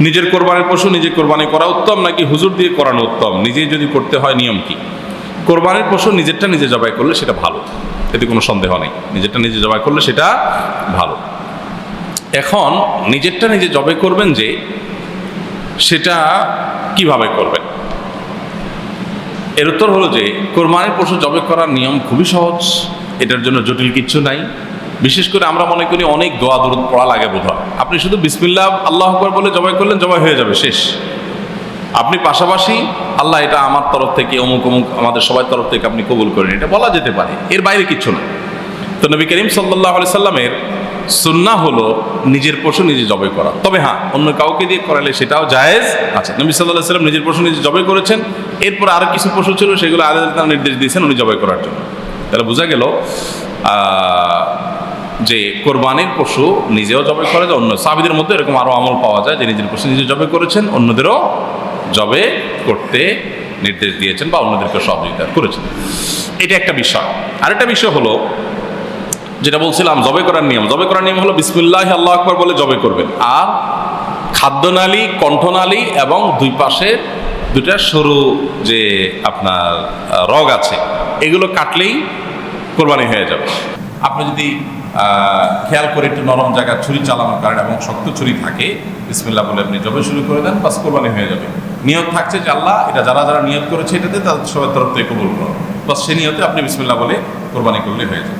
নিজের কোরবানির পশু নিজে কোরবানি করা উত্তম নাকি হুজুর দিয়ে করানো উত্তম? নিজেই যদি করতে হয় নিয়ম কি? কোরবানির পশু নিজেরটা নিজে জবাই করলে সেটা ভালো। এতে কোনো সন্দেহ নেই। নিজেরটা নিজে জবাই করলে সেটা ভালো। এখন নিজেরটা নিজে জবাই করবেন যে সেটা কীভাবে করবেন? এর উত্তর হলো যে, কোরবানির পশু জবে করার নিয়ম খুবই সহজ। এটার জন্য জটিল কিছু নাই। বিশেষ করে আমরা মনে করি অনেক দোয়া, দরুদ পড়া লাগে বোধ আপনি শুধু বিসমিল্লাহ, আল্লাহ আকবর বলে জবাই করলেন, জবাই হয়ে যাবে, শেষ। আপনি পাশাপাশি আল্লাহ এটা আমার তরফ থেকে, অমুক অমুক আমাদের সবার তরফ থেকে আপনি কবুল করেন। এটা বলা যেতে পারে, এর বাইরে কিচ্ছু না। তো নবী করিম সাল্লাহ আলি সাল্লামের সুন্না হলো নিজের পশু নিজে জবাই করা। তবে হ্যাঁ অন্য কাউকে দিয়ে করালে সেটাও জায়েজ আচ্ছা নবী সাল্লাহ সাল্লাম নিজের পশু নিজে জবাই করেছেন, এরপর আরও কিছু পশু ছিল সেগুলো আলাদা তারা নির্দেশ দিয়েছেন উনি জবাই করার জন্য। তাহলে বোঝা গেল যে কোরবানির পশু নিজেও জবে করা যায়, অন্য সাবিদের মধ্যে এরকম আরও আমল পাওয়া যায় যে নিজের পশু নিজে জবে করেছেন, অন্যদেরও জবে করতে নির্দেশ দিয়েছেন বা অন্যদেরকে সহযোগিতা করেছেন। এটা একটা বিষয়। আরেকটা বিষয় হলো, যেটা বলছিলাম, জবে করার নিয়ম। জবে করার নিয়ম হলো বিসমুল্লাহ আল্লাহ আকবর বলে জবে করবেন। আর খাদ্যনালী, কণ্ঠনালী এবং দুই পাশে দুটা সরু যে আপনার রগ আছে, এগুলো কাটলেই কোরবানি হয়ে যাবে। আপনি যদি খেয়াল করে একটু নরম জায়গা ছুরি চালানোর কারণে এবং শক্ত ছুরি থাকে ইসমিল্লা বলে আপনি জবে শুরু করে দেন, বাস কোরবানি হয়ে যাবে। নিয়ত থাকছে যে আল্লাহ এটা যারা যারা নিয়ত করেছে এটাতে তাদের সবার তরফ থেকে কবুল করো। বাস সে নিয়তে আপনি বিসমিল্লা বলে কোরবানি করলে হয়ে যাবে।